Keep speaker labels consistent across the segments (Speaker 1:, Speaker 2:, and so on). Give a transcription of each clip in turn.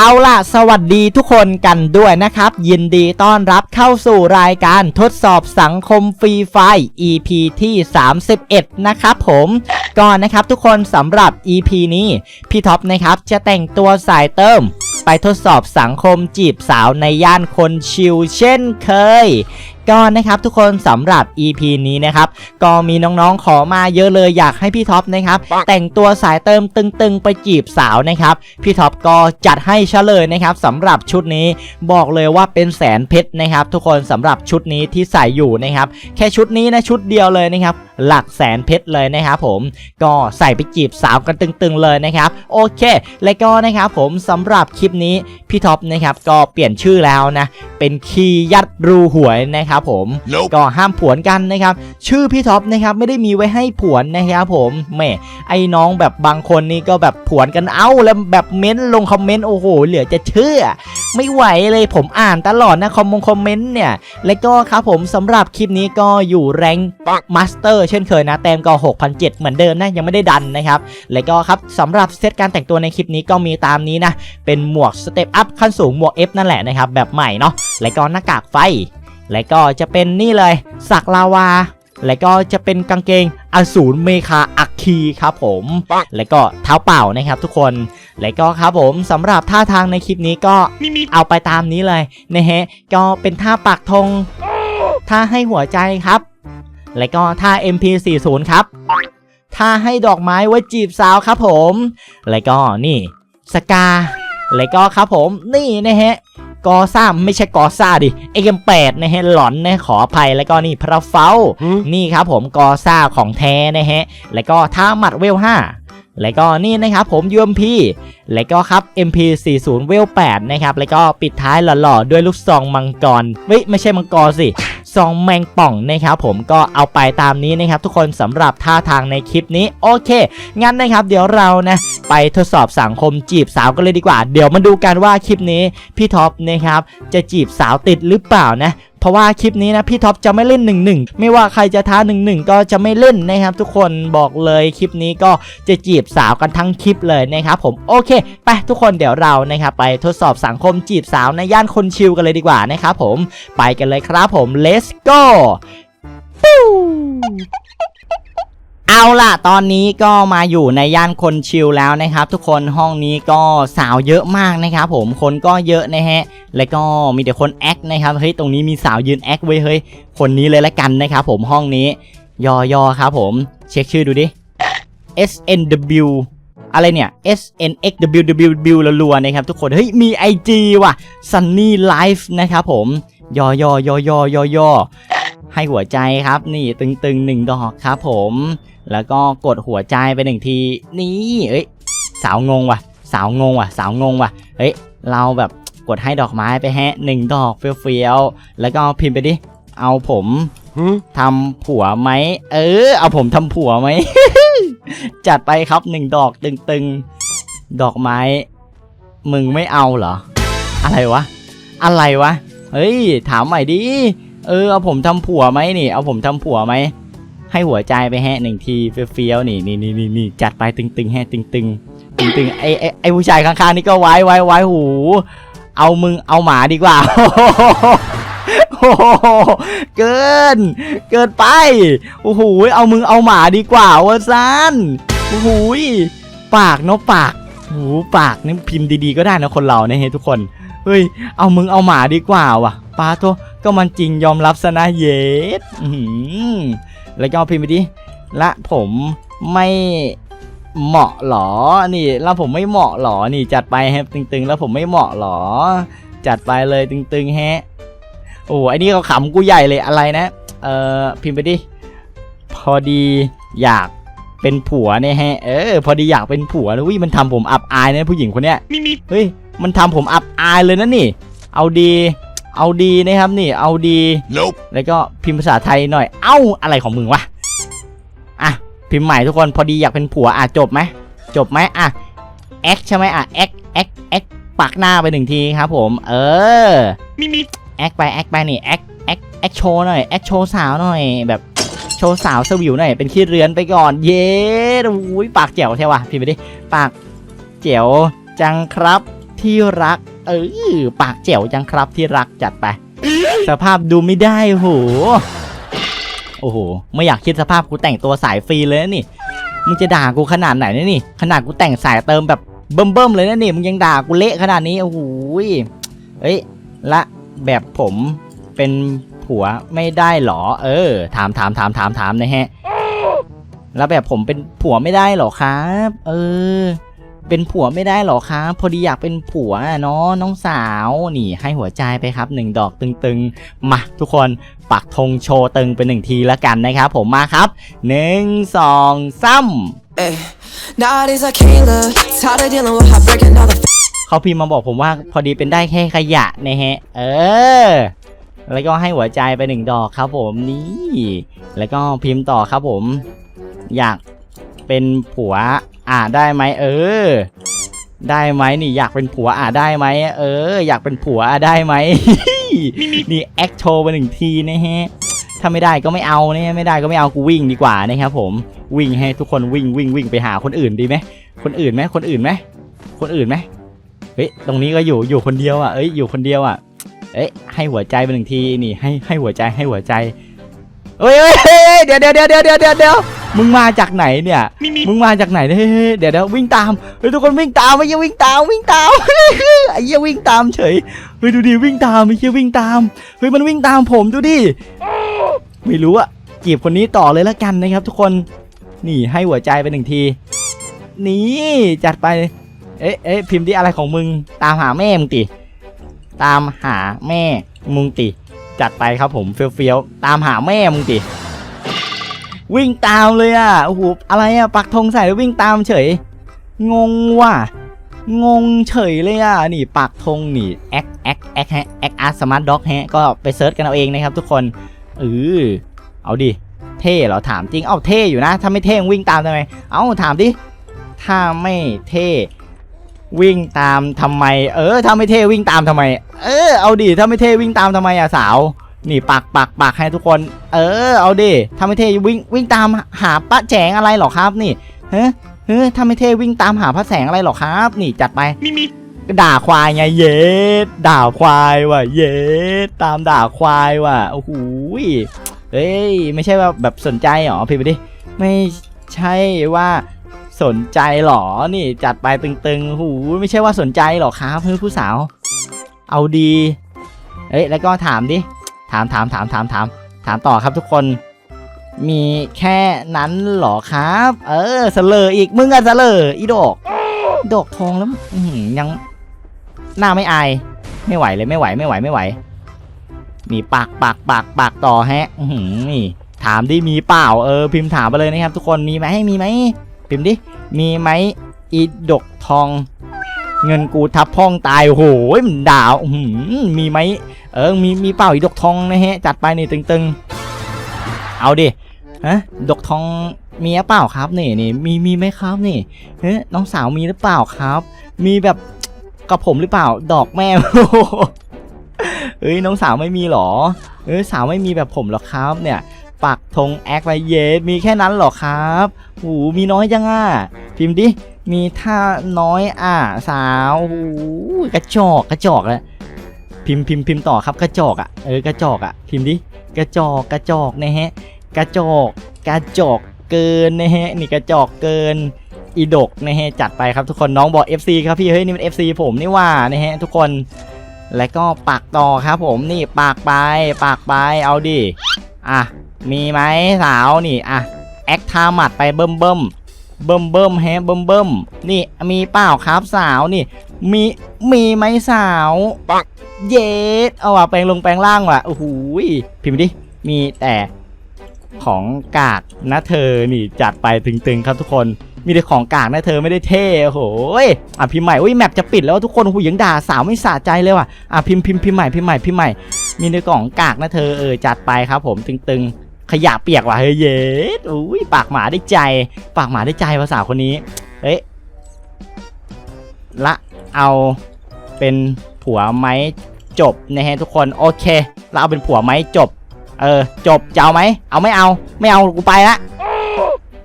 Speaker 1: เอาล่ะ สวัสดีทุกคนกันด้วยนะครับ ยินดีต้อนรับเข้าสู่รายการทดสอบสังคมฟรีไฟ EP ที่ 31 นะครับผมก่อนนะครับทุกคนสำหรับ EP นี้ พี่ท็อปนะครับจะแต่งตัวสายเติม ไปทดสอบสังคมจีบสาวในย่านคนชิลเช่นเคยก็นะครับทุกคนสำหรับ EP นี้นะครับก็มีน้องๆขอมาเยอะเลยอยากให้พี่ท็อปนะครับแต่งตัวสายเติมตึงๆไปจีบสาวนะครับพี่ท็อปก็จัดให้เฉลยนะครับสำหรับชุดนี้บอกเลยว่าเป็นแสนเพชรนะครับ ทุกคนสำหรับชุดนี้ที่ใส่อยู่นะครับแค่ชุดนี้นะชุดเดียวเลยนะครับหลักแสนเพชรเลยนะครับผมก็ใส่ไปจีบสาวกันตึงๆเลยนะครับโอเค และก็นะครับผมสำหรับคลิปนี้พี่ท็อปนะครับก็เปลี่ยนชื่อแล้วนะเป็นคีย์ยัดรูหวยนะครับผม
Speaker 2: Nope.
Speaker 1: ก็ห้ามผวนกันนะครับ ชื่อพี่ท็อปนะครับไม่ได้มีไว้ให้ผวนนะครับผมแหม่ไอ้น้องแบบบางคนนี่ก็แบบผวนกันเอ้าแล้วแบบเม้นต์ลงคอมเมนต์โอ้โหเหลือจะเชื่อ ไม่ไหวเลยผมอ่านตลอดนะคอมมงคอมเมนต์เนี่ย และก็ครับผมสำหรับคลิปนี้ก็อยู่แรงมาสเตอร์เช่นเคยนะแต้มก็6,007เหมือนเดิมนะยังไม่ได้ดันนะครับ และก็ครับสำหรับเซตการแต่งตัวในคลิปนี้ก็มีตามนี้นะเป็นหมวกสเต็ปอัพขั้นสูงหมวก F นั่นแหละนะครับ แบบใหม่เนาะและก็หน้ากากไฟ และก็จะเป็นนี่เลย สักลาวา และก็จะเป็นกางเกงอสูรเมคาอัคคีครับผม
Speaker 2: ปัง
Speaker 1: และก็เท้าเปล่านะครับทุกคน และก็ครับผมสำหรับท่าทางในคลิปนี้ก็
Speaker 2: Me me.
Speaker 1: เอาไปตามนี้เลยนะฮะก็เป็นท่าปักธงท่าให้หัวใจครับ และก็ท่า MP40 ครับท่าให้ดอกไม้ไว้จีบสาวครับผม และก็นี่สกา และก็ครับผมนี่นะฮะกอซ่าไม่ใช่กอซ่าดิเอ็มแปดนะฮะหลอนนะขออภัยแล้วก็นี่พระเฝ้า
Speaker 2: Hmm?
Speaker 1: นี่ครับผมกอซ่าของแท้นะฮะแล้วก็ท่าหมัดเวล5แล้วก็นี่นะครับผม UMP แล้วก็ครับ MP40 เวล8นะครับแล้วก็ปิดท้ายหล่อๆด้วยลูกซองมังกรเว้ยไม่ใช่มังกรสิ ซองแมงป่องนะครับผมก็เอาไปตามนี้นะครับทุกคนสำหรับท่าทางในคลิปนี้โอเค งั้นนะครับ เดี๋ยวเรานะไปทดสอบสังคมจีบสาวกันเลยดีกว่า เดี๋ยวมาดูกันว่าคลิปนี้พี่ท็อปนะครับจะจีบสาวติดหรือเปล่านะ เพราะว่าคลิปนี้นะพี่ท็อปจะไม่เล่น1นึไม่ว่าใครจะท้า1นึก็จะไม่เล่นนะครับ ทุกคนบอกเลยคลิปนี้ก็จะจีบสาวกันทั้งคลิปเลยนะครับผมโอเค ไปทุกคนเดี๋ยวเรานะครับไปทดสอบสังคมจีบสาวในย่านคนชิลกันเลยดีกว่านะครับผมไปกันเลยครับผม let's go ปู้ เอาล่ะ ตอนนี้ก็มาอยู่ในย่านคนชิลแล้วนะครับ ทุกคนห้องนี้ก็สาวเยอะมากนะครับผมคนก็เยอะนะฮะ แล้วก็มีแต่คนแอคนะครับเฮ้ยตรงนี้มีสาวยืนแอคไว้ยเฮ้ยคนนี้เลยละกันนะครับผมห้องนี้ยอยอครับผม เช็คชื่อดูดิ SNW อะไรเนี่ย SNXWWW รัวๆนะครับทุกคน เฮ้ย มี IG ว่ะ Sunny Life นะครับผม ยอยอยอยอยอยอให้หัวใจครับ นี่ตึงๆหนึ่งดอกครับผม แล้วก็กดหัวใจไปหนึ่งที นี่ เอ้ย สาวงงว่ะ สาวงงว่ะ สาวงงว่ะ เฮ้ย เราแบบกดให้ดอกไม้ไปแฮะหนึ่งดอกเฟี้ยวๆ แล้วก็พิมพ์ไปดิ เอาผม
Speaker 2: Hmm?
Speaker 1: ทำผัวไหม เออ เอาผมทำผัวไหม จัดไปครับหนึ่งดอกตึงๆ ดอกไม้ มึงไม่เอาเหรอ อะไรวะ อะไรวะ เฮ้ย ถามใหม่ดิ เออ เอาผมทำผัวไหมนี่ เอาผมทำผัวไหม ให้หัวใจไปแฮะหนึ่งทีเฟี้ยวๆนี่นี่นี่นี่นี่จัดไปตึงๆแฮะตึงๆตึงๆไอไอไอผู้ชายข้างๆนี่ก็ไว้ไว้ไว้หู เอามึงเอาหมาดีกว่าโอ้โหเกิน เกินไปโอ้โหเอามึงเอาหมาดีกว่าวะซันโอ้โหปากเนาะปากโอ้โหปากนี่พิมพ์ดีๆก็ได้นะคนเราเนี่ยเฮ้ทุกคนเฮ้ยเอามึงเอาหมาดีกว่าว่ะปาโตก็มันจริงยอมรับซะนะเยสอื้อหือ แล้วก็เอาพิมพ์ไปดิละผมไม่เหมาะหรอ นี่แล้วผมไม่เหมาะหรอ นี่จัดไปแฮะตึงๆ แล้วผมไม่เหมาะหรอ จัดไปเลยตึงๆแฮะ โอ้ไอ้นี่เขาขำกูใหญ่เลยอะไรนะ เอ่อพิมพ์ไปดิ พอดีอยากเป็นผัวเนี่ยฮะ เออ พอดีอยากเป็นผัวแล้ววิมันทำผมอับอายนะผู้หญิงคนเนี้ย
Speaker 2: Me me.
Speaker 1: เฮ้ย มันทำผมอับอายเลยนะนี่ เอาดี เอาดีนะครับนี่เอาดี
Speaker 2: Nope.
Speaker 1: แล้วก็พิมพ์ภาษาไทยหน่อย เอ้าอะไรของมึงวะอะพิมพ์ใหม่ทุกคนพอดีอยากเป็นผัวอะจบไหมจบไหมอะแอคใช่ไหมอะแอคแอคแอคปากหน้าไปหนึ่งทีครับผม เออ
Speaker 2: Me me.
Speaker 1: แอคไปแอคไปนี่แอคแอคแอคโชว์หน่อยแอคโชว์สาวหน่อยแบบโชว์สาวสวิวหน่อยเป็นขี้เรือนไปก่อน เย้อุ้ยปากแจ๋วใช่วะพี่ไปดิปากแจ๋วจังครับที่รัก เออปากแจ๋วจังครับที่รักจัดไป สภาพดูไม่ได้โอ้โหโอ้โห ไม่อยากคิดสภาพกูแต่งตัวสายฟรีเลยนะนี่ มึงจะด่ากูขนาดไหนเนี่ยนี่ ขนาดกูแต่งสายเติมแบบเบิ่มๆเลยนะนี่ มึงยังด่ากูเละขนาดนี้ โอ้โหยเอ้ย ละแบบผมเป็นผัวไม่ได้หรอ เออ ถามถามถามถามถามนะฮะ แล้วแบบผมเป็นผัวไม่ได้หรอครับ เออ เป็นผัวไม่ได้หรอครับ พอดีอยากเป็นผัวอะเนาะน้องสาวนี่ให้หัวใจไปครับหนึ่งดอกตึงๆ มาทุกคนปักธงโชว์ตึงเป็นหนึ่งทีแล้วกันนะครับผมมาครับหนึ่งสองสาม
Speaker 2: Ay, nowadays I can't look. Tired of dealing with heartbreaking all the
Speaker 1: เขาพิมพ์มาบอกผมว่าพอดีเป็นได้แค่ขยะนะฮะ เออแล้วก็ให้หัวใจไปหนึ่งดอกครับผมนี่ แล้วก็พิมพ์ต่อครับผม อยากเป็นผัว อ่าได้ไหมเออ ได้ไหมนี่อยากเป็นผัวอ่าได้ไหมเออ อยากเป็นผัวอ่าได้ไหมนี่แอคโชว์ไปหนึ่งทีนะฮะถ้าไม่ได้ก็ไม่เอาเนี่ยไม่ได้ก็ไม่เอากูวิ่งดีกว่านะครับผมวิ่งให้ทุกคนวิ่งวิ่งวิ่งไปหาคนอื่นดีไหมคนอื่นไหมคนอื่นไหมคนอื่นไหมเฮ้ยตรงนี้ก็อยู่อยู่คนเดียวอะเอ้ยอยู่คนเดียวอะเอ้ยให้หัวใจไปหนึ่งทีนี่ให้ให้หัวใจให้หัวใจเอ้ยเอ้ยเอ้ยเดี๋ยวเดี๋ยวเดี๋ยวเดี๋ยวเดี๋ยวเดี๋ยวเดี๋ยว มึงมาจากไหนเนี่ยมึงมาจากไหนเนี่ยเฮ้ยเฮ้ยเดี๋ยวเดี๋ยววิ่งตามเฮ้ยทุกคนวิ่งตามไอ้เหี้ยวิ่งตามวิ่งตามไอ้เหี้ยวิ่งตามเฉยเฮ้ยดูดิวิ่งตามไอ้เหี้ยวิ่งตามเฮ้ยมันวิ่งตามผมดูดิไม่รู้อะจีบคนนี้ต่อเลยละกันนะครับ ทุกคนนี่ให้หัวใจไปหนึ่งที นี่จัดไปเอ๊ะเอ๊ะพิมพ์ที่อะไรของมึงตามหาแม่มึงติ ตามหาแม่มึงติ จัดไปครับผมเฟี้ยวๆตามหาแม่มึงติ วิ่งตามเลยอะโอ้โหอะไรอะปักธงใส่แล้ววิ่งตามเฉย งงว่ะงงเฉยเลยอะนี่ปักธงนี่แอคแอคแอคฮะแอคอาร์สมาร์ทด็อกฮะก็ไปเซิร์ชกันเอาเองนะครับทุกคนเออเอาดิเท่เหรอถามจริงเอ้าเท่อยู่นะ ถ้าไม่เท่งวิ่งตามทำไมเอ้าถามดิถ้าไม่เท่วิ่งตามทำไม เออถ้าไม่เท่วิ่งตามทำไม เออเอาดิถ้าไม่เท่วิ่งตามทำไมอะสาว นี่ปักปักปักให้ทุกคน เออ เอาดิถ้าไม่เท่วิ่งวิ่งตามหาป้าแจงอะไรหรอครับนี่เฮ้ยเฮ้ยถ้าไม่เท่วิ่งตามหาพระแสงอะไรหรอครับ นี่จัดไปด่าควายไงเย็ดด่าควายว่ะเย็ดตามด่าควายว่ะโอ้โหยเอ้ยไม่ใช่ว่าแบบสนใจหรอพี่ไปดิไม่ใช่ว่าสนใจหรอนี่จัดไปตึงๆโอ้โหูไม่ใช่ว่าสนใจหรอครับเพื่อนผู้สาว เอาดีเอ้ยแล้วก็ถามดิ ถามถามถามถามถามถามต่อครับทุกคน มีแค่นั้นหรอครับ เออเสลออีกมึงอะเสลออีดอกดอกทองแล้วยังหน้าไม่อายไม่ไหวเลยไม่ไหวไม่ไหวไม่ไหวนี่ปากปากปากปากต่อฮะอือหือนี่ถามดิมีเปล่าเออพิมพ์ถามไปเลยนะครับ ทุกคนมีไหมมีไหมพิมพ์ดิมีไหมอีดกทอง เงินกูทับพ่องตายโอ้โหมันด่าอืมีไหม เออมีมีเป่าอีดกทองนะฮะจัดไปนี่ตึงๆ เอาดิฮะดกทองมีหรือเปล่าครับนี่นี่มีมีไหมครับนี่เฮ้น้องสาวมีหรือเปล่าครับ มีแบบกับผมหรือเปล่าดอกแม่เอ้ยน้องสาวไม่มีหรอ เอ้ยสาวไม่มีแบบผมหรอครับ เนี่ยปักธงแอคไวเยสมีแค่นั้นหรอครับหูมีน้อยจังอะพิมพ์ดิมีท่าน้อยอะสาวหูกระจอกกระจอกแล้ว พิมพ์พิมพ์พิมพ์ต่อครับกระจอกอะเออกระจอกอะพิมพ์ดิกระจอกกระจอกนะฮะกระจอกกระจอกเกินนะฮะนี่กระจอกเกินอีดกนะฮะจัดไปครับทุกคนน้องบอก FC ครับพี่เฮ้ยนี่มัน FC ผมนี่ว่านะฮะทุกคนแล้วก็ปากต่อครับผมนี่ปากไปปากไปเอาดิอะมีไหมสาวนี่อะแอคทามัดไปเบิ่มเบิ่มเบิ่มเบิ่มแฮเบิ่มเบิ่มนี่มีเปล่าครับสาวนี่ มีมีไหมสาวปัก เย็ดเอาว่ะแปลงลงแปลงล่างว่ะโอ้โหยพิมพ์ดิ มีแต่ของกากนะเธอนี่จัดไปตึงๆครับทุกคน มีแต่ของกากนะเธอไม่ได้เท่โอ้โหยอะพิมพ์ใหม่อุ้ยแมปจะปิดแล้วทุกคนหูยังด่าสาวไม่สะใจเลยว่ะอะพิมพ์พิมพ์พิมพ์ใหม่พิมพ์ใหม่พิมพ์ใหม่ มีในกล่องกากนะเธอเออจัดไปครับ ผมตึงๆ ขยะเปียกว่ะเฮ้ยเย็ดอุ้ยปากหมาได้ใจ ปากหมาได้ใจภาษาคนนี้เอ๊ะละเอาเป็น ผัวไหมจบนะฮะทุกคนโอเค เราเอาเป็นผัวไหมจบ เออ จบจะเอาไหมเอาไม่เอา ไม่เอากูไปละ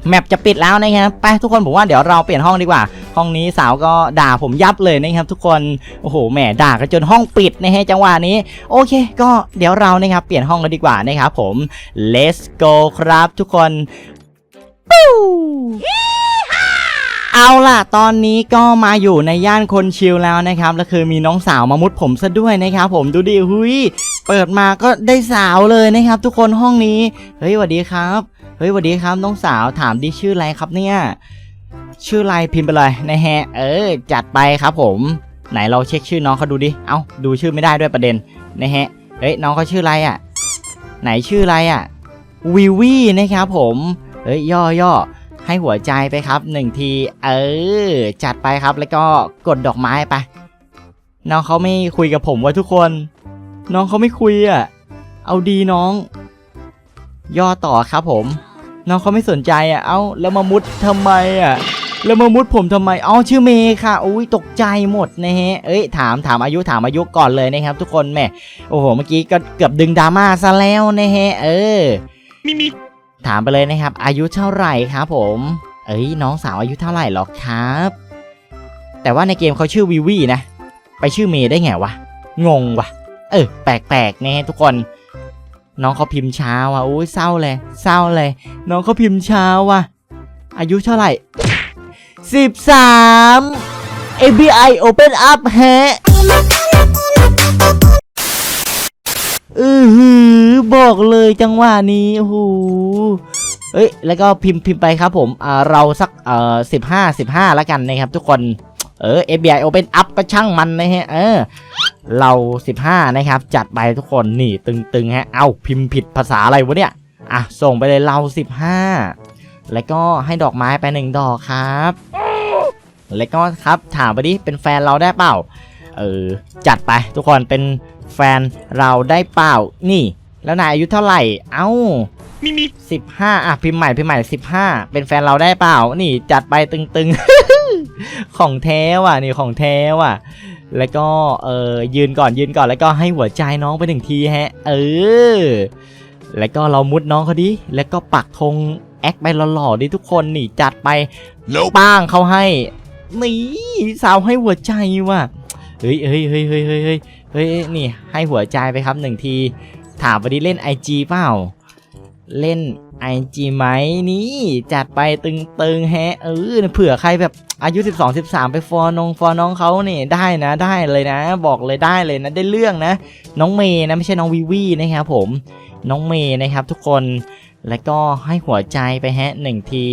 Speaker 1: แมปจะปิดแล้วนะครับไปทุกคนผมว่าเดี๋ยวเราเปลี่ยนห้องดีกว่า ห้องนี้สาวก็ด่าผมยับเลยนะครับ ทุกคนโอ้โหแหมด่ากันจนห้องปิดนะฮะจังหวะนี้ โอเค ก็เดี๋ยวเรานะครับเปลี่ยนห้องกันดีกว่านะครับผม let's go ครับทุกคนปิ้ว เอาล่ะ ตอนนี้ก็มาอยู่ในย่านคนชิลแล้วนะครับแล้วคือมีน้องสาวมามุดผมซะด้วยนะครับผมดูดิหุยเปิดมาก็ได้สาวเลยนะครับ ทุกคนห้องนี้ เฮ้ยสวัสดีครับ เฮ้ยสวัสดีครับน้องสาวถามดิชื่ออะไรครับเนี่ย ชื่ออะไรพิมพ์ไปเลยนะฮะ เออ จัดไปครับผม ไหนเราเช็คชื่อน้องเขาดูดิ เอ้าดูชื่อไม่ได้ด้วยประเด็นนะฮะ เฮ้ยน้องเขาชื่ออะไรอะ ไหนชื่ออะไรอะวิวี่นะครับผม เฮ้ยย่อย่อ ให้หัวใจไปครับหนึ่งทีเออจัดไปครับแล้วก็กดดอกไม้ไป น้องเขาไม่คุยกับผมว่ะทุกคน น้องเขาไม่คุยอะเอาดีน้อง ย่อต่อครับผม น้องเขาไม่สนใจอะเอ้าแล้วมามุดทำไมอะแล้วมามุดผมทำไมอ้าชื่อเมย์ค่ะอุ้ยตกใจหมดนะฮะเอ้ยถามถามอายุถามอายุก่อนเลยนะครับ ทุกคนแม่โอ้โหเมื่อกี้ก็เกือบดึงดราม่าซะแล้วนะฮะเออ
Speaker 3: มิมิ
Speaker 1: ถามไปเลยนะครับ อายุเท่าไหร่ครับผม เอ้ยน้องสาวอายุเท่าไหร่หรอครับ แต่ว่าในเกมเขาชื่อวิวีนะ ไปชื่อเมย์ได้ไงวะ งงวะเออแปลกๆนะทุกคน น้องเขาพิมพ์ช้าว่ะอุ้ยเศร้าเลย เศร้าเลย น้องเขาพิมพ์ช้าว่ะ อายุเท่าไหร่สิบสาม ABI Open Up ฮะ อือหือบอกเลยจังหวะนี้โอ้โหเอ้ยแล้วก็พิมพ์พิมพ์ไปครับผมอ่าเราสักเอ่อสิบห้าสิบห้าแล้วกันนะครับทุกคนเออ FBI Open Up ก็ช่างมันนะฮะเออเรา 15 นะครับ จัดไปทุกคนนี่ตึงๆฮะ เอาพิมพ์ผิดภาษาอะไรวะเนี่ย อะ ส่งไปเลยเรา 15 แล้วก็ให้ดอกไม้ไปหนึ่งดอกครับ แล้วก็ครับถามไปดิเป็นแฟนเราได้เปล่า เออ จัดไปทุกคนเป็นแฟนเราได้เปล่า นี่ แล้วนายอายุเท่าไหร่ เอ้า
Speaker 3: มิมิ
Speaker 1: สิบห้าอะพิมพ์ใหม่พิมพ์ใหม่สิบห้าเป็นแฟนเราได้เปล่า นี่จัดไปตึงๆ ของแท้ว่ะ นี่ของแท้ว่ะ แล้วก็เออยืนก่อนยืนก่อนแล้วก็ให้หัวใจน้องไปหนึ่งทีฮะ เออ แล้วก็เรามุดน้องเขาดิ แล้วก็ปักธงแอคไปหล่อๆดิทุกคนนี่จัดไป
Speaker 3: Nope
Speaker 1: ป้างเขาให้ นี่สาวให้หัวใจว่ะ เฮ้ยเฮ้ยเฮ้ยเฮ้ยเฮ้ย เฮ้ยนี่ให้หัวใจไปครับหนึ่งที ถามไปดิเล่น IG เปล่า เล่น IG ไหมนี่จัดไปตึงๆแฮะเออเผื่อใครแบบอายุ 12 13 ไปฟอร์นงฟอร์น้องเขาเนี่ยได้นะได้เลยนะ บอกเลยได้เลยนะได้เรื่องนะ น้องเมย์นะไม่ใช่น้องวิวีนะครับผมน้องเมย์นะครับทุกคนแล้วก็ให้หัวใจไปแฮะหนึ่งที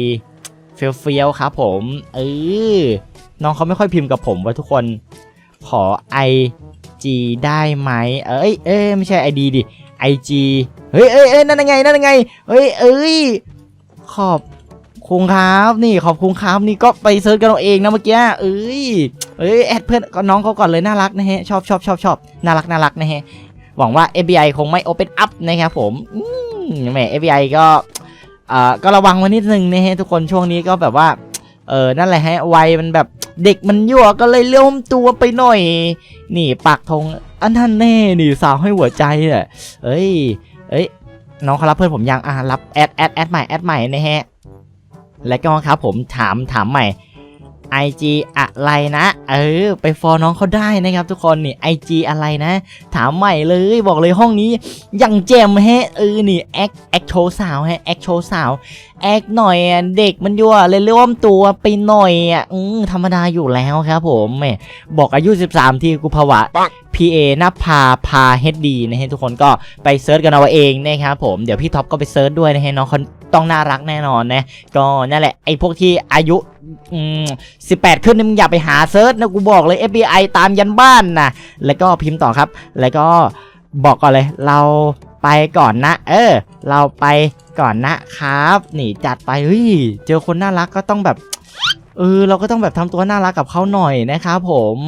Speaker 1: เฟียวเฟียวๆครับผมเออน้องเขาไม่ค่อยพิมพ์กับผมว่าทุกคนขอ IG ได้ไหม เอ้ย เอ้ยไม่ใช่ ID ดิ IG เฮ้ยเอ้ยเอ้ยนั่นยังไง นั่นยังไง เฮ้ย เอ้ย ขอบคุณครับนี่ขอบคุณครับนี่ก็ไปเซิร์ชกันเอาเองนะเมื่อกี้เอ้ยเอ้ยแอดเพื่อนก็น้องเขาก่อนเลยน่ารักนะฮะชอบชอบชอบชอบน่ารักน่ารักนะฮะหวังว่า FBI คงไม่ Open Up นะครับผมอืมแหม FBI ก็เอ่อก็ระวังไว้นิดนึงนะฮะทุกคนช่วงนี้ก็แบบว่าเออนั่นแหละฮะวัยมันแบบ เด็กมันยั่วก็เลยเลื่อมตัวไปหน่อย นี่ปักธงอันนั้นแน่นี่สาวให้หัวใจอะเอ้ย เอ้ยน้องเขารับเพื่อนผมยังอะรับแอดแอดแอดใหม่แอดใหม่นะฮะ แล้วก็ครับผมถามถามใหม่ IG อะไรนะ เออ ไปฟอลน้องเขาได้นะครับทุกคนนี่ IG อะไรนะ ถามใหม่เลยบอกเลยห้องนี้ยังแจมแฮะเออนี่แอคแอคโชว์สาวฮะแอคโชว์สาวแอคหน่อยอะเด็กมันยั่วเลยร่วมตัวไปหน่อยอะอืมธรรมดาอยู่แล้วครับผมแหมบอกอายุ 13 ที่กูภาวะ
Speaker 3: ปัง
Speaker 1: PA นภาพาเฮดดีนะฮะทุกคนก็ไปเซิร์ชกันเอาเองนะครับผมเดี๋ยวพี่ท็อปก็ไปเซิร์ชด้วยนะฮะน้องเขาต้องน่ารักแน่นอนนะก็นั่นแหละไอ้พวกที่อายุ อืม18ขึ้นนี่มึงอย่าไปหาเซิร์ชนะกูบอกเลย FBI ตามยันบ้านนะแล้วก็พิมพ์ต่อครับ แล้วก็บอกก่อนเลย เราไปก่อนนะ เออ เราไปก่อนนะครับ นี่จัดไปเฮ้ยเจอคนน่ารักก็ต้องแบบ เออ เราก็ต้องแบบทำตัวน่ารักกับเขาหน่อยนะครับผม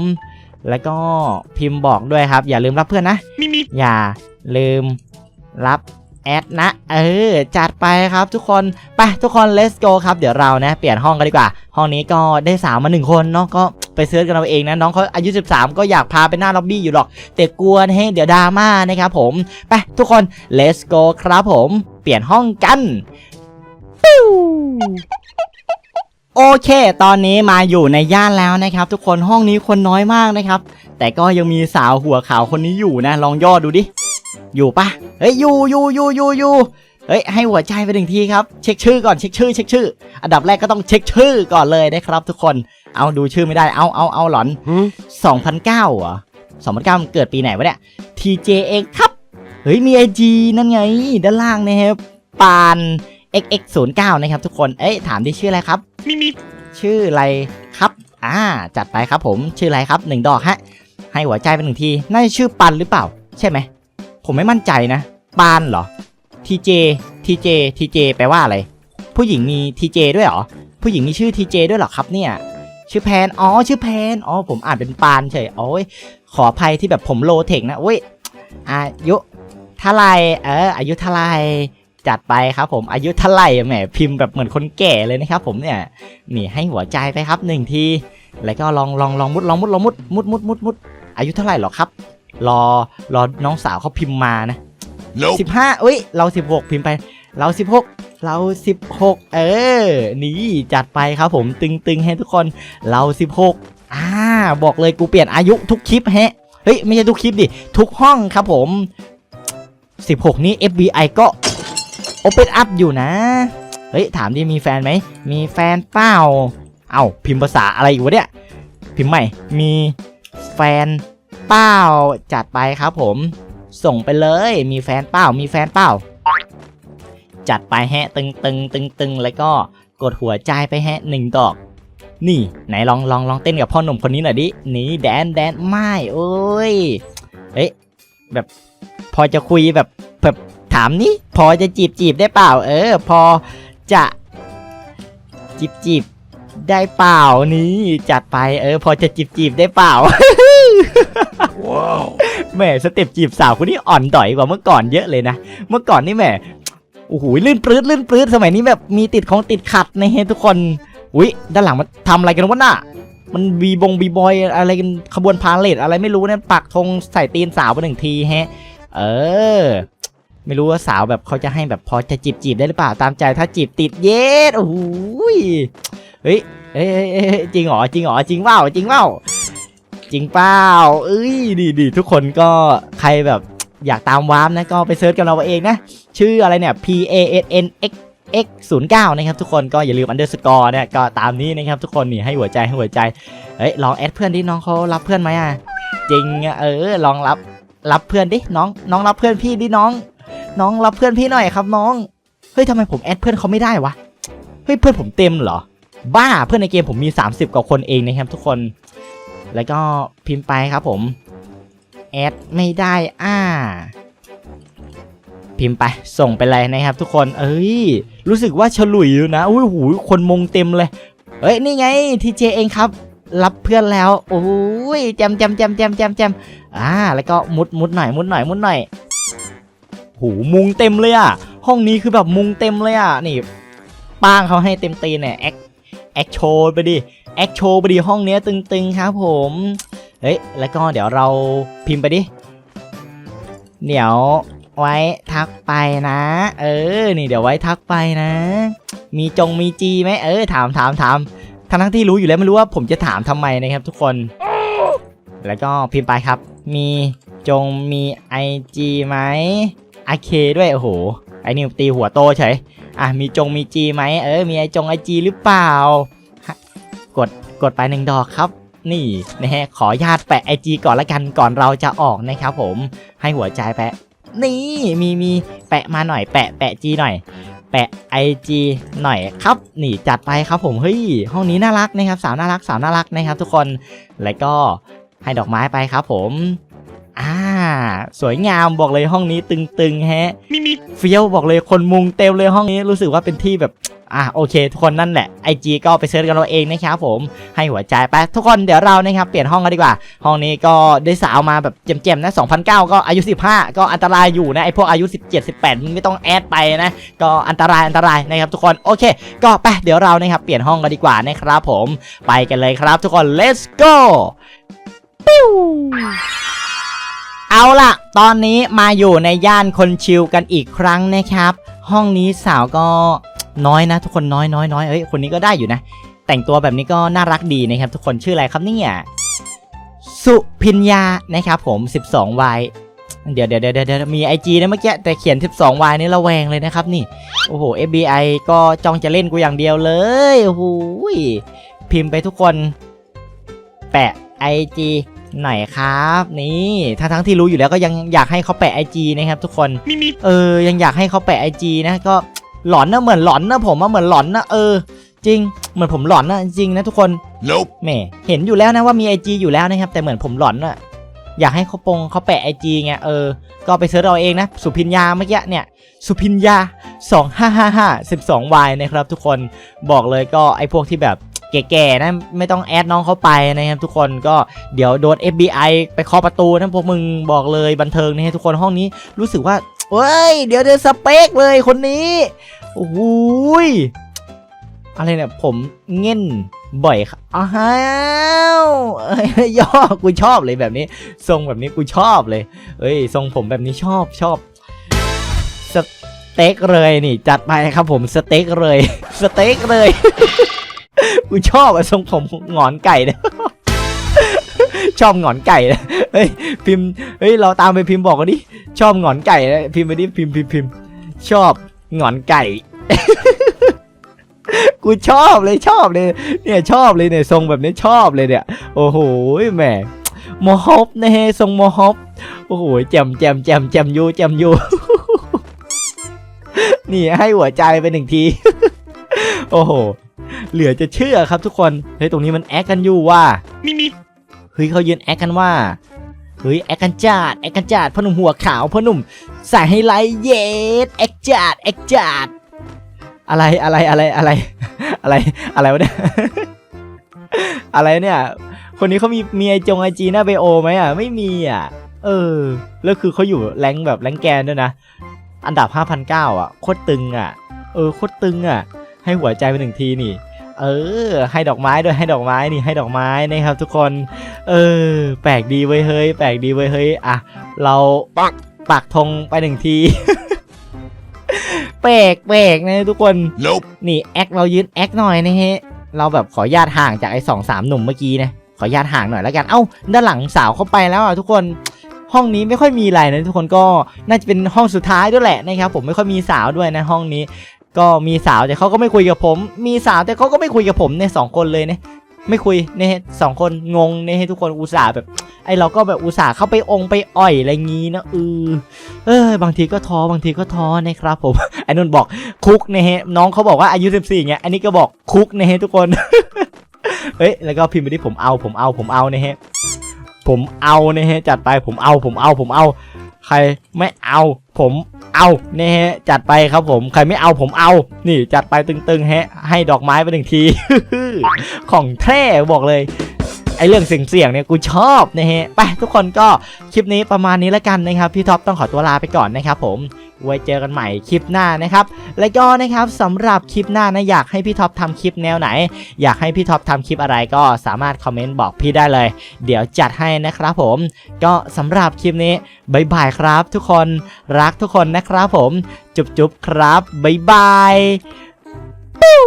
Speaker 1: แล้วก็พิมพ์บอกด้วยครับ อย่าลืมรับเพื่อนนะ
Speaker 3: มิมิ
Speaker 1: อย่าลืมรับ แอดนะ เออ จัดไปครับทุกคนไปทุกคน let's go ครับ เดี๋ยวเรานะ เปลี่ยนห้องกันดีกว่า ห้องนี้ก็ได้สาวมาหนึ่งคนเนาะก็ไปเซิร์ชกันเอาเองนะ น้องเขาอายุ 13 ก็อยากพาไปหน้าล็อบบี้อยู่หรอก แต่กลัวนให้เดี๋ยวดราม่านะครับผมไปทุกคน let's go ครับผม เปลี่ยนห้องกันโอเค ตอนนี้มาอยู่ในย่านแล้วนะครับ ทุกคนห้องนี้คนน้อยมากนะครับ แต่ก็ยังมีสาวหัวขาวคนนี้อยู่นะ ลองย่อดูดิ อยู่ปะเฮ้ยอยู่อยู่อยู่อยู่อยู่เฮ้ยให้หัวใจไปหนึ่งทีครับเช็คชื่อก่อนเช็คชื่อเช็คชื่อ อันดับแรกก็ต้องเช็คชื่อก่อนเลยนะครับทุกคนเอาดูชื่อไม่ได้เอาเอาเอาหลอน2009เหรอ2009มันเกิดปีไหนวะเนี่ย TJ เองครับเฮ้ยมี IG นั่นไง ด้านล่างนะครับปาน XX09 นะครับทุกคนเอ้ยถามดิชื่ออะไรครับ
Speaker 3: มีมี
Speaker 1: ชื่ออะไรครับอ่าจัดไปครับผมชื่ออะไรครับหนึ่งดอกฮะให้หัวใจเป็นหนึ่งทีน่าจะชื่อปันหรือเปล่า ใช่ไหม ผมไม่มั่นใจนะ ปานเหรอ TJ TJ TJ แปลว่าอะไร ผู้หญิงมี TJ ด้วยเหรอ ผู้หญิงมีชื่อ TJ ด้วยเหรอครับเนี่ย ชื่อแพน อ๋อ ชื่อแพน อ๋อ ผมอ่านเป็นปานเฉย โอ้ย ขออภัยที่แบบผมโลเทคนะโอ้ย อายุเท่าไรเออ อายุเท่าไรจัดไปครับผม อายุเท่าไรแหม พิมพ์แบบเหมือนคนแก่เลยนะครับผมเนี่ย นี่ให้หัวใจไปครับหนึ่งที แล้วก็ลองลองลองมุดลองมุดลองมุดมุดมุดมุดมุดอายุเท่าไหร่หรอครับ รอรอน้องสาวเขาพิมพ์มานะ
Speaker 3: Nope
Speaker 1: สิบห้าอุ้ย เราสิบหกพิมพ์ไป เราสิบหกเราสิบหกเออ นี่จัดไปครับผมตึงตึงให้ทุกคนเราสิบหกอ่าบอกเลยกูเปลี่ยนอายุทุกคลิปแฮะเฮ้ยไม่ใช่ทุกคลิปดิ ทุกห้องครับผม 16 นี้ FBI ก็ Open Up อยู่นะ เฮ้ย ถามดิมีแฟนไหม มีแฟนเปล่า เอ้าพิมพ์ภาษาอะไรอยู่วะเนี่ย พิมพ์ใหม่ มีแฟน เปล่าจัดไปครับผม ส่งไปเลยมีแฟนเปล่ามีแฟนเปล่าจัดไปแฮะตึงตึงตึงตึงแล้วก็กดหัวใจไปแฮะหนึ่งดอก นี่ไหนลองลองลองเต้นกับพ่อหนุ่มคนนี้หน่อยดินี่แดนแดนไม่โอ้ยเฮ้ยแบบพอจะคุยแบบแบบถามนี่พอจะจีบจีบได้เปล่า เออ พอจะจีบจีบได้เปล่านี่จัดไปเออ พอจะจีบจีบได้เปล่า
Speaker 3: ว้าว
Speaker 1: แหมสเต็ปจีบสาวคนนี้อ่อนด่อยกว่าเมื่อก่อนเยอะเลยนะ เมื่อก่อนนี่แหมโอ้โหลื่นปลื้ดลื่นปลื้ดสมัยนี้แบบมีติดของติดขัดในเฮทุกคนอุ้ยด้านหลังมันทำอะไรกันวะน่ะมันบีบงบีบอยอะไรกันขบวนพาเลทอะไรไม่รู้เนี่ยปักธงใส่ตีนสาวไปหนึ่งทีแฮะ เออ ไม่รู้ว่าสาวแบบเขาจะให้แบบพอจะจีบจีบได้หรือเปล่าตามใจถ้าจีบติดเย็ดโอ้โหเฮ้ยเอ้ยเอ้ยเอ้ยจริงเหรอจริงเหรอจริงเปล่าจริงเปล่า จริงเปล่าเอ้ยดีดีทุกคนก็ใครแบบอยากตามวาร์ปนะก็ไปเซิร์ชกันเราเองนะ ชื่ออะไรเนี่ย P A S N X X 0 9นะครับทุกคนก็อย่าลืม underscore เนี่ยก็ตามนี้นะครับทุกคนนี่ให้หัวใจให้หัวใจเฮ้ยลองแอดเพื่อนดิน้องเขารับเพื่อนไหมอะจริงอะเออลองรับรับเพื่อนดิน้องน้องรับเพื่อนพี่ดิน้อง น้องรับเพื่อนพี่หน่อยครับน้องเฮ้ยทำไมผมแอดเพื่อนเขาไม่ได้วะเฮ้ยเพื่อนผมเต็มเหรอ บ้าเพื่อนในเกมผมมี 30 กว่าคนเองนะครับทุกคน แล้วก็พิมพ์ไปครับผมแอดไม่ได้อ่า พิมพ์ไปส่งไปเลยนะครับ ทุกคนเอ้ย รู้สึกว่าฉลุยอยู่นะอุ้ยหูคนมงเต็มเลย เอ้ยนี่ไงทีเจเองครับ รับเพื่อนแล้วโอ้ยแจมแจมแจมแจมแจมแจมอ่า แล้วก็มุดมุดหน่อยมุดหน่อยมุดหน่อยหูมุงเต็มเลยอะห้องนี้คือแบบมุงเต็มเลยอะนี่ป้างเขาให้เต็มตีนเนี่ยแอคแอคโชว์ไปดิ แอคโชว์ไปดิห้องเนี้ยตึงๆครับผม เฮ้ย แล้วก็เดี๋ยวเราพิมพ์ไปดิ เดี๋ยวไว้ทักไปนะ เออ นี่เดี๋ยวไว้ทักไปนะ มีจงมีจีไหมเออ ถามถามถามทั้งทั้งที่รู้อยู่แล้วไม่รู้ว่าผมจะถามทำไมนะครับทุกคน แล้วก็พิมพ์ไปครับ มีจงมีไอจีไหมไอเคด้วยโอ้โห ไอนิวตีหัวโตเฉย อะ มีจงมีจีไหมเออ มีไอจงไอจีหรือเปล่า กดกดไปหนึ่งดอกครับ นี่นะฮะขออนุญาตแปะไอจีก่อนละกันก่อนเราจะออกนะครับผมให้หัวใจแปะ นี่มีมีแปะมาหน่อยแปะแปะจีหน่อย แปะไอจีหน่อยครับ นี่จัดไปครับผมเฮ้ยห้องนี้น่ารักนะครับสาวน่ารักสาวน่ารักนะครับ ทุกคนแล้วก็ให้ดอกไม้ไปครับผมอ่าสวยงามบอกเลยห้องนี้ตึงๆฮะ
Speaker 3: มีมี
Speaker 1: เฟี้ยวบอกเลยคนมุงเต็มเลยห้องนี้รู้สึกว่าเป็นที่แบบ อะโอเค ทุกคนนั่นแหละไอจีก็ไปเซิร์ชกันเราเองนะครับผมให้หัวใจไปทุกคนเดี๋ยวเรานะครับเปลี่ยนห้องกันดีกว่า ห้องนี้ก็ได้สาวมาแบบเจ็มๆนะ2009 ก็อายุ 15 ก็อันตรายอยู่นะไอพวกอายุ 17 18มึงไม่ต้องแอดไปนะ ก็อันตรายอันตรายนะครับทุกคนโอเค ก็ไปเดี๋ยวเรานะครับเปลี่ยนห้องกันดีกว่านะครับผมไปกันเลยครับ ทุกคน let's go ปิ้วเอาล่ะ ตอนนี้มาอยู่ในย่านคนชิลกันอีกครั้งนะครับ ห้องนี้สาวก็ น้อยนะ ทุกคนน้อยน้อยน้อยเอ้ยคนนี้ก็ได้อยู่นะ แต่งตัวแบบนี้ก็น่ารักดีนะครับ ทุกคนชื่ออะไรครับเนี่ยสุพิญญานะครับผม 12วายเดี๋ยวเดี๋ยวเดี๋ยวเดี๋ยวมี IG นะเมื่อกี้แต่เขียน 12วายนี่ระแวงเลยนะครับนี่โอ้โห FBI ก็จ้องจะเล่นกูอย่างเดียวเลยโอ้โหยพิมพ์ไปทุกคน แปะ IG หน่อยครับ นี่ทั้งทั้งๆที่รู้อยู่แล้วก็ยังอยากให้เขาแปะ IG นะครับ ทุกคนเออยังอยากให้เขาแปะ IG นะก็ หลอนนะเหมือนหลอนนะผมว่าเหมือนหลอนนะเออ จริง เหมือนผมหลอนนะจริงนะทุกคน
Speaker 3: Nope.
Speaker 1: แหมเห็นอยู่แล้วนะว่ามี IG อยู่แล้วนะครับ แต่เหมือนผมหลอนอะอยากให้เขาปงเขาแปะ IG ไงเออ ก็ไปเสิร์ชเอาเองนะ สุพิญญาเมื่อกี้เนี่ย สุพิญญา 2555 12 y นะครับทุกคนบอกเลยก็ไอ้พวกที่แบบแก่ๆนะไม่ต้องแอดน้องเขาไปนะครับทุกคนก็เดี๋ยวโดน FBI ไปเคาะประตูนะพวกมึงบอกเลยบันเทิงนะฮะทุกคนห้องนี้รู้สึกว่า เฮ้ย เดี๋ยวเดี๋ยวสเปคเลยคนนี้โอ้หยอะไรเนี่ยผมเง่นบ่อยครับอ้าวยย่อกูชอบเลยแบบนี้ ทรงแบบนี้กูชอบเลย เอ้ย ทรงผมแบบนี้ชอบชอบสเต็กเลยนี่ จัดไปครับผมสเต็กเลย สเต็กเลย กูชอบอะทรงผมหงอนไก่เนี่ย ชอบหงอนไก่นะเฮ้ยพิมพ์เฮ้ยเราตามไปพิมพ์บอกกันดิชอบหงอนไก่นะพิมพ์ไปดิพิมพ์พิมพ์พิมพ์ชอบหงอนไก่ กูชอบเลยชอบเลย เนี่ยชอบเลยเนี่ยทรงแบบนี้ชอบเลยเนี่ย โอ้โหแหมโมฮอปนะฮะทรงโมฮอปโอ้โหแจมแจมแจมแจมยูแจมยูนี่ให้หัวใจไปหนึ่งที โอ้โห เหลือจะเชื่อครับทุกคนเฮ้ยตรงนี้มันแอคกันอยู่ว่า เฮ้ยเขายืนแอคกันว่าเฮ้ยแอคกันจัดแอคกันจัดพ่อหนุ่มหัวขาวพ่อหนุ่มใส่ไฮไลท์เยสแอคจัดแอคจัดอะไรอะไรอะไรอะไร อะไรอะไรวะเนี่ยอะไรเนี่ย คนนี้เขามีมีไอจงไอจีหน้าเบโอไหมอะไม่มีอะ เออแล้วคือเขาอยู่แรงแบบแรงแกนด้วยนะอันดับ 5,009อะโคตรตึงอะ เออโคตรตึงอะ ให้หัวใจไปหนึ่งทีนี่ เออ ให้ดอกไม้ด้วยให้ดอกไม้นี่ให้ดอกไม้นะครับ ทุกคน เออ แปลกดีเว้ยเฮ้ยแปลกดีเว้ยเฮ้ยอะเราปักปักธงไปหนึ่งทีแปลกแปลกนะทุกคน
Speaker 3: Nope.
Speaker 1: นี่แอคเรายืนแอคหน่อยนะฮะเราแบบขอญาตห่างจากไอ้สองสามหนุ่มเมื่อกี้นะขอญาตห่างหน่อยแล้วกันเอ้าด้านหลังสาวเข้าไปแล้วอะทุกคนห้องนี้ไม่ค่อยมีอะไรนะทุกคนก็น่าจะเป็นห้องสุดท้ายด้วยแหละนะครับผมไม่ค่อยมีสาวด้วยนะห้องนี้ ก็มีสาวแต่เขาก็ไม่คุยกับผม มีสาวแต่เขาก็ไม่คุยกับผมเนี่ยสองคนเลยเนี่ยไม่คุยเนี่ยสองคนงงเนี่ยทุกคนอุตส่าห์แบบไอเราก็แบบอุตส่าห์เข้าไปองค์ไปอ่อยอะไรงี้นะเออเออบางทีก็ท้อบางทีก็ท้อนะครับผมไอ้นุ่นบอกคุกเนะฮะน้องเขาบอกว่าอายุ14เงี้ยอันนี้ก็บอกคุกเนะฮะทุกคนเฮ้ยแล้วก็พิมพ์ไปที่ผมเอาผมเอาผมเอานะฮะผมเอาเนะฮะจัดไปผมเอาผมเอาผมเอา ใครไม่เอาผม เอานี่ฮะจัดไปครับผมใครไม่เอาผมเอา นี่จัดไปตึงๆฮะให้ดอกไม้ไปหนึ่งที ของแท้บอกเลยไอเรื่องเสียงๆเนี่ยกูชอบนะฮะไปทุกคนก็คลิปนี้ประมาณนี้แล้วกันนะครับพี่ท็อปต้องขอตัวลาไปก่อนนะครับผม ไว้เจอกันใหม่คลิปหน้านะครับ และก็นะครับสำหรับคลิปหน้านะอยากให้พี่ท็อปทำคลิปแนวไหน อยากให้พี่ท็อปทำคลิปอะไรก็สามารถคอมเมนต์บอกพี่ได้เลย เดี๋ยวจัดให้นะครับผม ก็สำหรับคลิปนี้บายบายครับ ทุกคนรักทุกคนนะครับผม จุ๊บๆครับบายบายปิ้ว